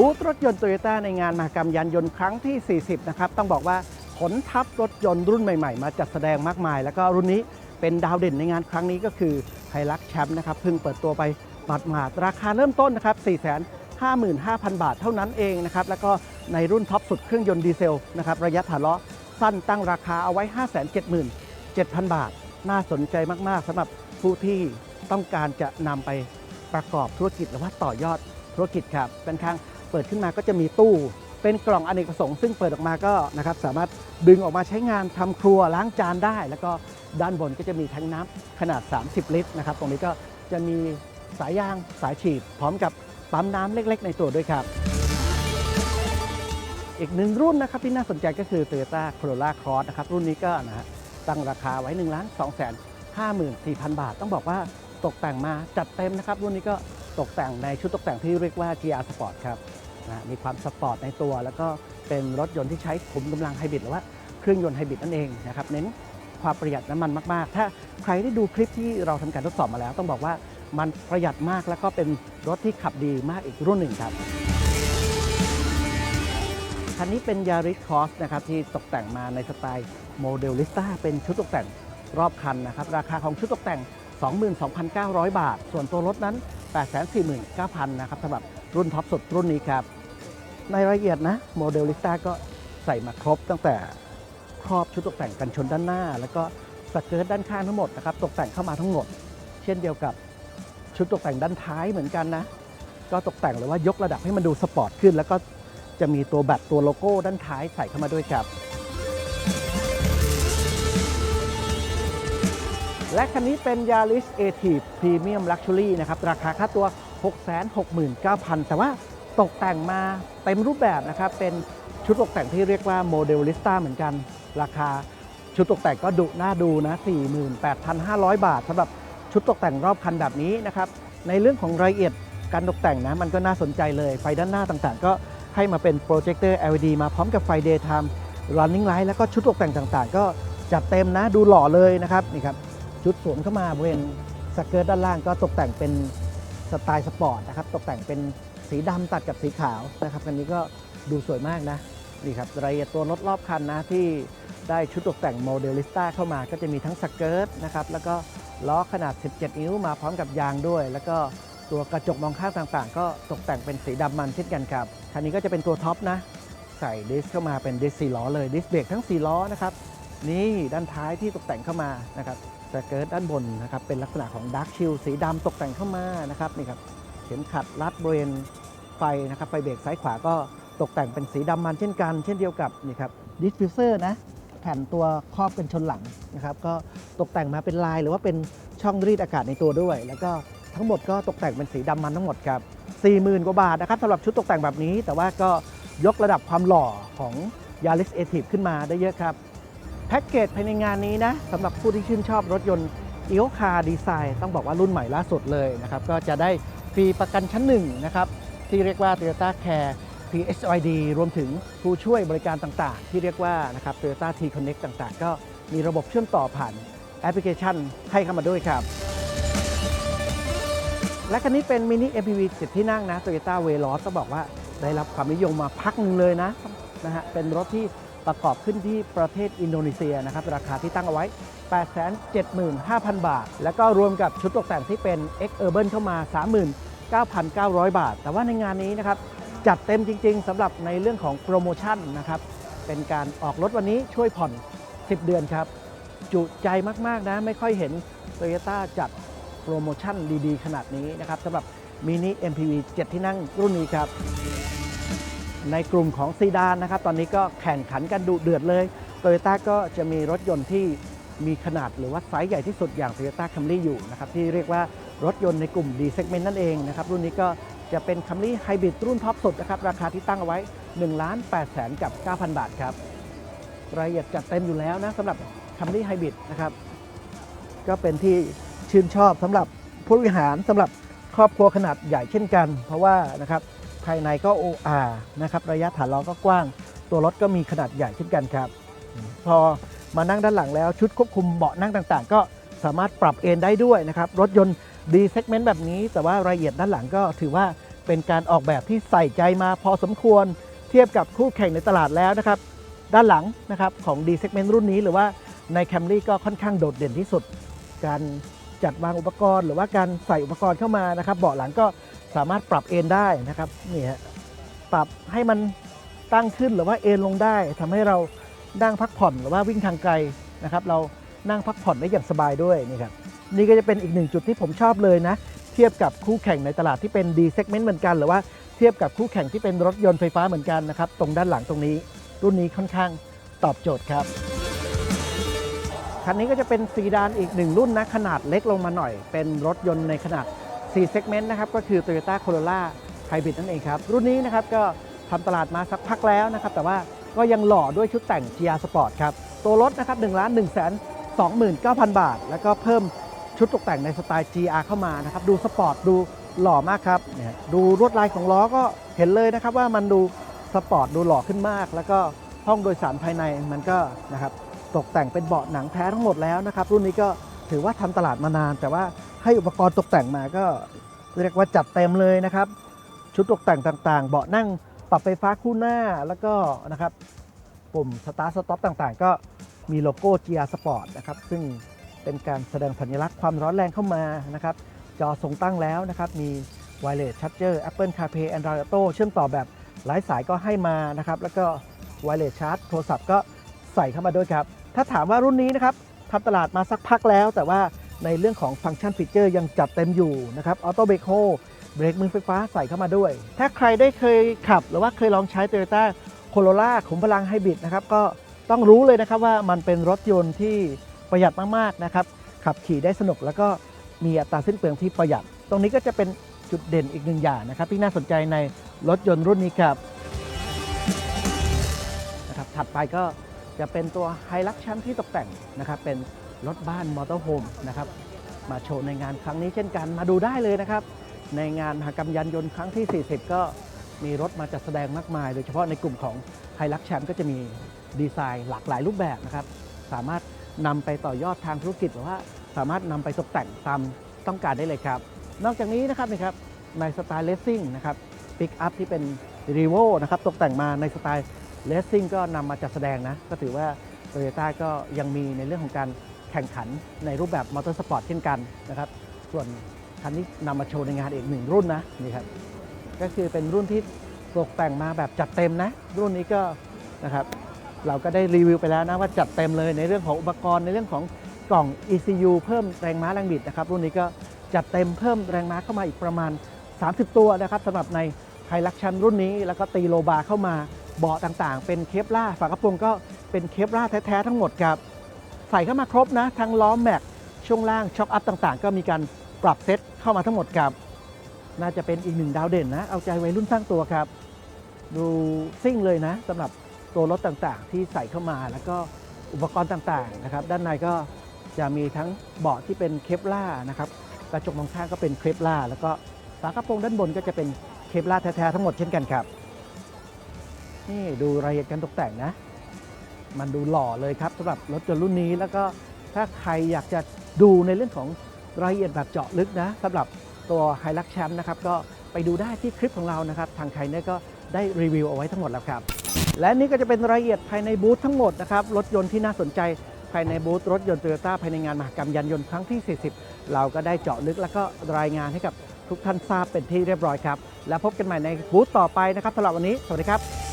บูธรถยนต์โตโยต้าในงานมหกรรมยานยนต์ครั้งที่ 40 นะครับ ต้องบอกว่าขนทัพรถยนต์รุ่นใหม่ๆ มาจัดแสดงมากมาย แล้วก็รุ่นนี้เป็นดาวเด่นในงานครั้งนี้ก็คือไฮลักแชมป์นะครับเพิ่งเปิดตัวไปบัดหมาดราคาเริ่มต้นนะครับ 455,000 บาทเท่านั้นเองนะครับ แล้วก็ในรุ่นท็อปสุดเครื่องยนต์ดีเซลนะครับระยะฐานล้อสั้นตั้งราคาเอาไว้ 577,000 บาท น่าสนใจมากๆสำหรับผู้ที่ต้องการจะนำไปประกอบธุรกิจหรือว่าต่อยอด ธุรกิจครับเป็นข้างเปิดขึ้นมาก็จะมีตู้ เป็นกล่องอเนกประสงค์ซึ่งเปิดออกมาก็นะครับสามารถดึงออกมาใช้งานทำครัวล้างจานได้ แล้วก็ด้านบนก็จะมีแทงน้ำขนาด 30 ลิตรนะครับตรงนี้ก็จะมีสายยางสายฉีด พร้อมกับปั๊มน้ำเล็ก ๆ ในตัวด้วยครับ อีกหนึ่งรุ่นนะครับที่น่าสนใจก็คือ Toyota Corolla Cross นะครับรุ่นนี้ก็นะฮะตั้งราคาไว้1ล้าน2แสน54,000บาท ต้องบอกว่าตกแต่งมาจัดเต็มนะครับ รุ่นนี้ก็ ตกแต่งในชุดตกแต่งที่เรียกว่า GR Sport ครับนะมีความสปอร์ตในตัว แล้วก็เป็นรถยนต์ที่ใช้ขุมกำลังไฮบริดหรือว่าเครื่องยนต์ไฮบริดนั่นเองนะครับเน้นความประหยัดน้ำมันมาก ๆ ถ้าใครได้ดูคลิปที่เราทำการทดสอบมาแล้ว ต้องบอกว่ามันประหยัดมากแล้วก็เป็นรถที่ขับดีมากอีกรุ่นหนึ่งครับคันนี้เป็น Yaris Cross นะครับที่ตกแต่งมาในสไตล์โมเดลลิสต้าเป็นชุดตกแต่งรอบคันนะครับ ราคาของชุดตกแต่ง 22,900 บาท ส่วนตัวรถนั้น 849,000 นะครับสำหรับรุ่นท็อปสุดรุ่นนี้ครับ ในรายละเอียดนะ โมเดลลิสต้าก็ใส่มาครบตั้งแต่ครอบชุดตกแต่งกันชนด้านหน้า แล้วก็สเกิร์ตด้านข้างทั้งหมดนะครับตกแต่งเข้ามาทั้งหมด เช่นเดียวกับชุดตกแต่งด้านท้ายเหมือนกันนะ ก็ตกแต่งหรือว่ายกระดับให้มันดูสปอร์ตขึ้น แล้วก็จะมีตัวแบตตัวโลโก้ด้านท้ายใส่เข้ามาด้วยครับ และคันนี้เป็น Yaris a t i v Premium Luxury นะครับ ราคาค่าตัว 669,000 แต่ว่าตกแต่งมาเต็มรูปแบบนะครับ เป็นชุดตกแต่งที่เรียกว่าโมเดลลิสต้าเหมือนกัน ราคาชุดตกแต่งก็ดุน่าดูนะ 48,500 บาทสำหรับชุดตกแต่งรอบคันแบบนี้นะครับ ในเรื่องของรายละเอียดการตกแต่งนะ มันก็น่าสนใจเลย ไฟด้านหน้าต่างๆ ก็ให้มาเป็นโปรเจคเตอร์ LED มาพร้อมกับไฟ Daytime Running Light แล้วก็ชุดตกแต่งต่างๆ ก็จัดเต็มนะ ดูหล่อเลยนะครับนี่ครับ ชุดสวมเข้ามาบริเวณสเกิร์ตด้านล่างก็ตกแต่งเป็นสไตล์สปอร์ตนะครับ ตกแต่งเป็นสีดำตัดกับสีขาวนะครับคันนี้ก็ดูสวยมากนะนี่ครับรายละเอียดตัวรถรอบคันนะที่ได้ชุดตกแต่งโมเดลิสต้าเข้ามาก็จะมีทั้งสเกิร์ตนะครับแล้วก็ล้อขนาด 17 นิ้วมาพร้อมกับยางด้วย แล้วก็ตัวกระจกมองข้างต่างๆ ก็ตกแต่งเป็นสีดำมันเช่นกันครับ คันนี้ก็จะเป็นตัวท็อปนะ ใส่ดิสเข้ามาเป็นดิสสี่ล้อเลยดิสเบรกทั้ง 4 ล้อนะครับ นี่ด้านท้ายที่ตกแต่งเข้ามานะครับ สเกิร์ตด้านบนนะครับเป็นลักษณะของดาร์คชิลสีดำตกแต่งเข้ามานะครับนี่ครับเข็มขัดรัดบริเวณไฟนะครับไฟเบรกซ้ายขวาก็ตกแต่งเป็นสีดำมันเช่นกัน เช่นเดียวกับนี่ครับดิสฟิวเซอร์นะแผ่นตัวครอบกันชนหลังนะครับก็ตกแต่งมาเป็นลายหรือว่าเป็นช่องรีดอากาศในตัวด้วย แล้วก็ทั้งหมดก็ตกแต่งเป็นสีดำมันทั้งหมดครับ40,000กว่าบาทนะครับสำหรับชุดตกแต่งแบบนี้ แต่ว่าก็ยกระดับความหล่อของ Yaris a t i v ขึ้นมาได้เยอะครับ แพ็กเกจภายในงานนี้นะสำหรับผู้ที่ชื่นชอบรถยนต์ e o c a r Design ต้องบอกว่ารุ่นใหม่ล่าสุดเลยนะครับ ก็จะได้ฟรีประกันชั้นหนึ่งนะครับ ที่เรียกว่า Toyota Care PHYD รวมถึงผู้ช่วยบริการต่างๆ ที่เรียกว่านะครับ Toyota T Connect ต่างๆ ก็มีระบบเชื่อมต่อผ่านแอปพลิเคชันให้เข้ามาด้วยครับ และคันนี้เป็นมินิ MPV 7 ที่นั่งนะ Toyota v e l o s ก็บอกว่าได้รับความนิยมมาพักหนึ่งเลยนะนะฮะเป็นรถที่ ประกอบขึ้นที่ประเทศอินโดนีเซียนะครับ ราคาที่ตั้งเอาไว้ 875,000 บาท แล้วก็รวมกับชุดตกแต่งที่เป็น X Urban เข้ามา 39,900 บาท แต่ว่าในงานนี้นะครับ จัดเต็มจริง ๆสำหรับในเรื่องของโปรโมชั่นนะครับ เป็นการออกรถวันนี้ช่วยผ่อน 10 เดือนครับ จุใจมากๆนะ ไม่ค่อยเห็น Toyota จัดโปรโมชั่นดีๆ ขนาดนี้นะครับสำหรับมินิ MPV 7 ที่นั่งรุ่นนี้ครับ ในกลุ่มของซีดานนะครับ ตอนนี้ก็แข่งขันกันดุเดือดเลยโตโยต้าก็จะมีรถยนต์ที่มีขนาดหรือว่าไซส์ใหญ่ที่สุดอย่าง Toyota Camry อยู่นะครับที่เรียกว่ารถยนต์ในกลุ่ม D segment นั่นเองนะครับรุ่นนี้ก็จะเป็น Camry Hybrid รุ่นท็อปสุดนะครับราคาที่ตั้งเอาไว้1ล้าน8แสนกับ 9,000 บาทครับรายละเอียดจัดเต็มอยู่แล้วนะสำหรับ Camry Hybrid นะครับก็เป็นที่ชื่นชอบสำหรับผู้บริหารสำหรับครอบครัวขนาดใหญ่เช่นกัน เพราะว่านะครับ ภายในก็ OR นะครับระยะฐานล้อก็กว้าง ตัวรถก็มีขนาดใหญ่เช่นกันครับ พอมานั่งด้านหลังแล้วชุดควบคุมเบาะนั่งต่างๆ ก็สามารถปรับเอนได้ด้วยนะครับ รถยนต์ D segment แบบนี้ แต่ว่ารายละเอียดด้านหลังก็ถือว่าเป็นการออกแบบที่ใส่ใจมาพอสมควรเทียบกับคู่แข่งในตลาดแล้วนะครับ ด้านหลังนะครับของ D segment รุ่นนี้หรือว่าใน Camry ก็ค่อนข้างโดดเด่นที่สุด การจัดวางอุปกรณ์ หรือว่าการใส่อุปกรณ์เข้ามานะครับ เบาะหลังก็ สามารถปรับเอนได้นะครับนี่ฮะปรับให้มันตั้งขึ้นหรือว่าเอนลงได้ทำให้เรานั่งพักผ่อนหรือว่าวิ่งทางไกลนะครับ เรานั่งพักผ่อนได้อย่างสบายด้วยนี่ครับนี่ก็จะเป็นอีกหนึ่งจุดที่ผมชอบเลยนะ เทียบกับคู่แข่งในตลาดที่เป็น D segment เหมือนกัน หรือว่าเทียบกับคู่แข่งที่เป็นรถยนต์ไฟฟ้าเหมือนกันนะครับตรงด้านหลังตรงนี้ รุ่นนี้ค่อนข้างตอบโจทย์ครับคันนี้ก็จะเป็นซีดานอีกหนึ่งรุ่นนะขนาดเล็กลงมาหน่อย เป็นรถยนต์ในขนาด 4 segment นะครับก็คือ Toyota Corolla Hybrid นั่นเองครับ รุ่นนี้นะครับก็ทำตลาดมาสักพักแล้วนะครับ แต่ว่าก็ยังหล่อด้วยชุดแต่ง GR Sport ครับ ตัวรถนะครับ1ล้าน1แสน29,000 บาท แล้วก็เพิ่มชุดตกแต่งในสไตล์ GR เข้ามานะครับ ดูสปอร์ตดูหล่อมากครับเนี่ยดูลวดลายของล้อก็เห็นเลยนะครับว่ามันดูสปอร์ตดูหล่อขึ้นมาก แล้วก็ห้องโดยสารภายในมันก็นะครับตกแต่งเป็นเบาะหนังแท้ทั้งหมดแล้วนะครับ รุ่นนี้ก็ถือว่าทำตลาดมานาน แต่ว่า ให้อุปกรณ์ตกแต่งมาก็เรียกว่าจัดเต็มเลยนะครับ ชุดตกแต่งต่างๆ เบาะนั่งปรับไฟฟ้าคู่หน้าแล้วก็นะครับปุ่มสตาร์ทสต็อปต่างๆ ก็มีโลโก้ GR Sport นะครับ ซึ่งเป็นการแสดงสัญลักษณ์ความร้อนแรงเข้ามานะครับ จอทรงตั้งแล้วนะครับ มี Wireless Charger Apple CarPlay Android Auto เชื่อมต่อแบบไร้สายก็ให้มานะครับ แล้วก็ Wireless Charge โทรศัพท์ก็ใส่เข้ามาด้วยครับ ถ้าถามว่ารุ่นนี้นะครับทำตลาดมาสักพักแล้ว แต่ว่า ในเรื่องของฟังก์ชันฟีเจอร์ยังจัดเต็มอยู่นะครับออโต้เบรกโฮเบรกมือไฟฟ้าใส่เข้ามาด้วย ถ้าใครได้เคยขับ หรือว่าเคยลองใช้ Toyota Corolla ขุมพลังไฮบริดนะครับก็ต้องรู้เลยนะครับว่ามันเป็นรถยนต์ที่ประหยัดมากๆนะครับขับขี่ได้สนุกแล้วก็มีอัตราสิ้นเปลืองที่ประหยัด ตรงนี้ก็จะเป็นจุดเด่นอีกหนึ่งอย่างนะครับ ที่น่าสนใจในรถยนต์รุ่นนี้ครับนะครับถัดไปก็จะเป็นตัวไฮลักชันที่ตกแต่งนะครับเป็น รถบ้านมอเตอร์โฮมนะครับ มาโชว์ในงานครั้งนี้เช่นกันมาดูได้เลยนะครับ ในงานมหกรรมยานยนต์ครั้งที่ 40 ก็มีรถมาจัดแสดงมากมาย โดยเฉพาะในกลุ่มของไฮลักแชันก็จะมีดีไซน์หลากหลายรูปแบบนะครับ สามารถนำไปต่อยอดทางธุรกิจหรือว่าสามารถนำไปตกแต่งตามต้องการได้เลยครับ นอกจากนี้นะครับนะครับในสไตล์เลสซิ่งนะครับปิกอัพที่เป็นรีโวนะครับตกแต่งมาในสไตล์เลสซิ่งก็นำมาจัดแสดงนะ ก็ถือว่าโตโยต้าก็ยังมีในเรื่องของการ แข่งขันในรูปแบบมอเตอร์สปอร์ตเช่นกันนะครับ ส่วนคันนี้นำมาโชว์ในงานอีกหนึ่งรุ่นนะนี่ครับก็คือเป็นรุ่นที่ตกแต่งมาแบบจัดเต็มนะ รุ่นนี้ก็นะครับเราก็ได้รีวิวไปแล้วนะว่าจัดเต็มเลยในเรื่องของอุปกรณ์ในเรื่องของกล่อง ECU เพิ่มแรงม้าแรงบิดนะครับรุ่นนี้ก็จัดเต็มเพิ่มแรงม้าเข้ามาอีกประมาณ 30 ตัวนะครับสำหรับในไฮลักชันรุ่นนี้ แล้วก็ตีโลบาร์เข้ามาเบาะต่างๆ เป็นเคปล่าฝากระโปรงก็เป็นเคปล่าแท้ๆทั้งหมดครับ ใส่เข้ามาครบนะ ทั้งล้อแม็กช่วงล่างช็อคอัพต่างๆ ก็มีการปรับเซตเข้ามาทั้งหมดครับ น่าจะเป็นอีกหนึ่งดาวเด่นนะ เอาใจวัยรุ่นสร้างตัวครับ ดูซิ่งเลยนะสำหรับตัวรถต่างๆ ที่ใส่เข้ามาแล้วก็อุปกรณ์ต่างๆนะครับ ด้านในก็จะมีทั้งเบาะที่เป็นเคปล่านะครับกระจกมองข้างก็เป็นเคปล่าแล้วก็ฝากระโปรงด้านบนก็จะเป็นเคปล่าแท้ๆทั้งหมดเช่นกันครับ นี่ดูรายละเอียดการตกแต่งนะ มันดูหล่อเลยครับสำหรับรถยนต์รุ่นนี้ แล้วก็ถ้าใครอยากจะดูในเรื่องของรายละเอียดแบบเจาะลึกนะสำหรับตัวไฮลักแชมป์นะครับก็ไปดูได้ที่คลิปของเรานะครับ ทางใครเนี่ยก็ได้รีวิวเอาไว้ทั้งหมดแล้วครับ และนี่ก็จะเป็นรายละเอียดภายในบูธทั้งหมดนะครับ รถยนต์ที่น่าสนใจภายในบูธรถยนต์โตโยต้าภายในงานมหกรรมยานยนต์ครั้งที่ 40 เราก็ได้เจาะลึกแล้วก็รายงานให้กับทุกท่านทราบเป็นที่เรียบร้อยครับ แล้วพบกันใหม่ในบูธต่อไปนะครับสำหรับวันนี้ สวัสดีครับ